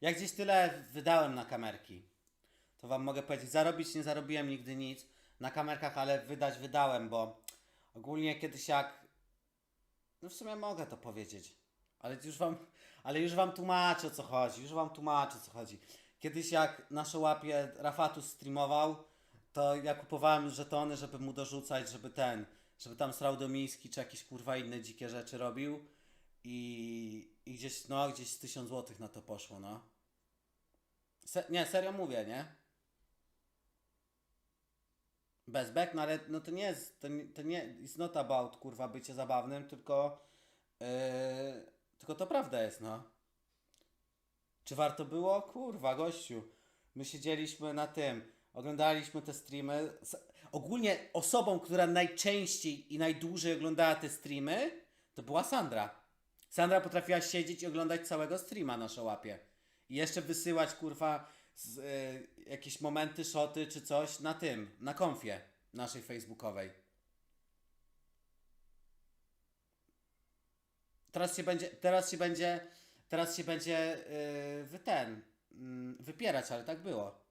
Jak gdzieś tyle wydałem na kamerki, to wam mogę powiedzieć, zarobić nie zarobiłem nigdy nic na kamerkach, ale wydać wydałem, bo ogólnie kiedyś jak... No w sumie mogę to powiedzieć, ale już wam, ale już wam tłumaczę o co chodzi, już wam tłumaczę o co chodzi. Kiedyś jak nasze łapie Rafatus streamował, to ja kupowałem żetony, żeby mu dorzucać, żeby ten, żeby tam srał do miski, czy jakieś kurwa inne dzikie rzeczy robił. I, i gdzieś, no, gdzieś z 1000 zł na to poszło, no. Se, nie, serio mówię, nie? Bez back, no ale no to nie jest, to, to nie, it's not about, kurwa, bycie zabawnym, tylko, yy, tylko to prawda jest, no. Czy warto było? Kurwa, gościu. My siedzieliśmy na tym, oglądaliśmy te streamy. Ogólnie osobą, która najczęściej i najdłużej oglądała te streamy, to była Sandra. Sandra potrafiła siedzieć i oglądać całego streama na szałapie. I jeszcze wysyłać, kurwa, z, y, jakieś momenty, szoty czy coś na tym, na konfie naszej facebookowej. Teraz się będzie, teraz się będzie, teraz się będzie yy, wy ten, mm, wypierać, ale tak było.